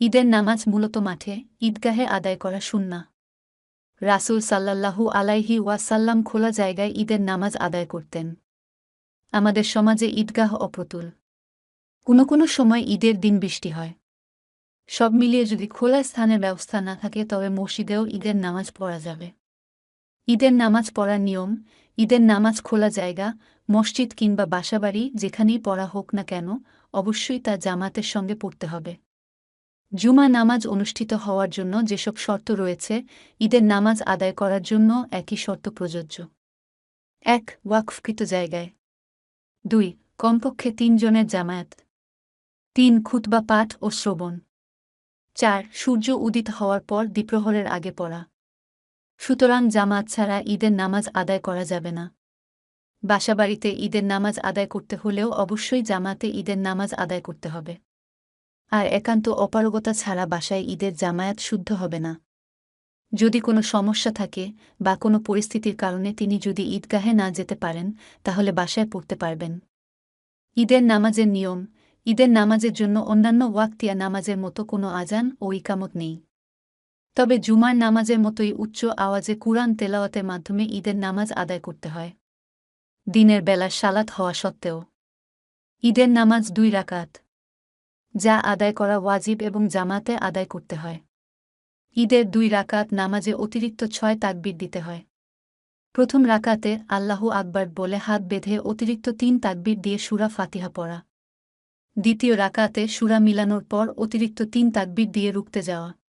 ঈদের নামাজ মূলত মাঠে, ঈদগাহে আদায় করা সুন্না রাসূল সাল্লাল্লাহু আলাইহি ওয়াসাল্লাম খোলা জায়গায় ঈদের নামাজ আদায় করতেন। আমাদের সমাজে ঈদগাহ অপ্রতুল। কোনো কোনো সময় ঈদের দিন বৃষ্টি হয়। সব মিলিয়ে যদি খোলা স্থানের ব্যবস্থা না থাকে, তবে মসজিদেও ঈদের নামাজ পড়া যাবে। ঈদের নামাজ পড়ার নিয়ম, ঈদের নামাজ খোলা জায়গা, মসজিদ কিংবা বাসাবাড়ি যেখানেই পড়া হোক না কেন, অবশ্যই তা জামাতের সঙ্গে পড়তে হবে। জুমা নামাজ অনুষ্ঠিত হওয়ার জন্য যেসব শর্ত রয়েছে, ঈদের নামাজ আদায় করার জন্য একই শর্ত প্রযোজ্য। এক, ওয়াকফকৃত জায়গায়। দুই, কমপক্ষে তিনজনের জামায়াত। তিন, খুতবা পাঠ ও শ্রবণ। চার, সূর্য উদিত হওয়ার পর দ্বিপ্রহরের আগে পড়া। সুতরাং জামাত ছাড়া ঈদের নামাজ আদায় করা যাবে না। বাসাবাড়িতে ঈদের নামাজ আদায় করতে হলেও অবশ্যই জামাতে ঈদের নামাজ আদায় করতে হবে। আর একান্ত অপারগতা ছাড়া বাসায় ঈদের জামায়াত শুদ্ধ হবে না। যদি কোনো সমস্যা থাকে বা কোনো পরিস্থিতির কারণে তিনি যদি ঈদগাহে না যেতে পারেন, তাহলে বাসায় পড়তে পারবেন। ঈদের নামাজের নিয়ম, ঈদের নামাজের জন্য অন্যান্য ওয়াক্তিয়া নামাজের মতো কোনো আজান ও ইকামত নেই। তবে জুমার নামাজের মতোই উচ্চ আওয়াজে কুরআন তেলাওয়াতের মাধ্যমে ঈদের নামাজ আদায় করতে হয়। দিনের বেলা সালাত হওয়া সত্ত্বেও। ঈদের নামাজ দুই রাকাত। যা আদায় করা ওয়াজিব এবং জামাতে আদায় করতে হয়। ঈদের দুই রাকাত নামাজে অতিরিক্ত ছয় তাকবির দিতে হয়। প্রথম রাকাতে আল্লাহু আকবর বলে হাত বেঁধে অতিরিক্ত তিন তাকবির দিয়ে সুরা ফাতিহা পড়া। দ্বিতীয় রাকাতে সুরা মিলানোর পর অতিরিক্ত তিন তাকবির দিয়ে রুখতে যাওয়া।